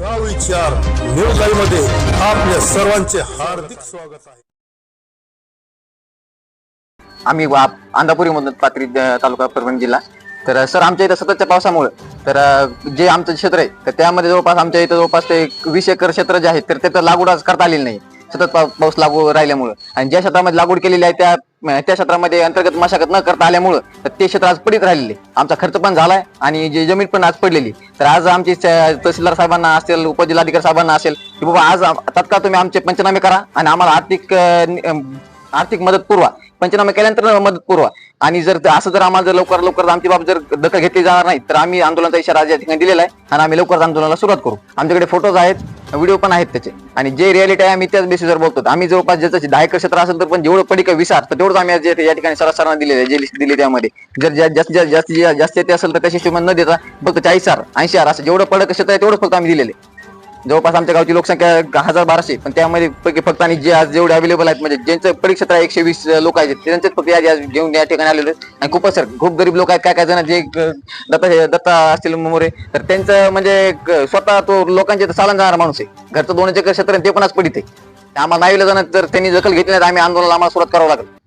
गाव विचार न्यूज लाईव्हमध्ये आपल्या सर्वांचे हार्दिक स्वागत आहे. आम्ही वा- अंधापुरीमधून पात्री तालुका परभणी जिल्हा. तर सर आमच्या इथं सततच्या पावसामुळे तर जे आमचं क्षेत्र आहे तर त्यामध्ये जवळपास आमच्या इथं जवळपास ते एक वीस एकर क्षेत्र जे आहे तर त्याचं लागवड आज करता आलेली नाही. सतत पाऊस लागू राहिल्यामुळं. आणि ज्या क्षेत्रामध्ये लागवड केलेली आहे त्या त्या क्षेत्रामध्ये अंतर्गत मशागत न करता आल्यामुळं तर ते क्षेत्र आज पडीत राहिलेले. आमचा खर्च पण झालाय आणि जे जमीन पण आज पडलेली. तर आज आमची तहसीलदार साहेबांना असेल उपजिल्हाधिकारी साहेबांना असेल की बाबा आज तत्काळ तुम्ही आमचे पंचनामे करा आणि आम्हाला आर्थिक आर्थिक मदत पुरवा. पंचनामे केल्यानंतर मदत पुरवा. आणि जर असं जर आम्हाला जर लवकर लवकर आमची बाब जर दखल घेतली जाणार नाही तर आम्ही आंदोलनाचा इशारा आज या ठिकाणी दिलेला आहे आणि आम्ही लवकरच आंदोलनाला सुरुवात करू. आमच्याकडे फोटोज आहेत. व्हिडिओ पण आहेत त्याचे आणि जे रियालिटी आहे आम्ही त्याच बेसिसवर बोलतो आम्ही जवळपास ज्याचं दहा एकर क्षेत्र असेल तर पण जेवढं पडिक विचार विसार तर तेवढंच आम्ही या ठिकाणी सरासरांना दिलेलं आहे जे लिस्ट दिली त्यामध्ये जर ज्या- जास्तीत जास्त जास्त येते असेल तर त्याची हिशोबाने न देता फक्त चाळीस हजार ऐंशी हजार असं जेवढं पडक क्षेत्र आहे तेवढं फक्त आम्ही दिलेले जवळपास आमच्या गावची लोकसंख्या हजार बाराशे. पण त्यामध्ये पैकी फक्त आणि जे आज जेवढे अवेलेबल आहेत म्हणजे ज्यांचं परीक्षेत्र एकशे वीस लोक आहेत त्यांचेच फक्त यादी आज घेऊन या ठिकाणी आलेले आहेत. आणि खूपच सर खूप गरीब लोक आहेत काय काय जण जे दत्ता दत्ता असतील मोरे तर त्यांचं म्हणजे स्वतः तो लोकांचे चालन जाणारा माणूस आहे. घरचं दोन एकर क्षेत्र ते पण आज पडित आहे. आम्हाला नाही जाणार तर त्यांनी दखल घेतली नाही तर आम्ही आंदोलनाला आम्हाला सुरुवात करावं लागेल.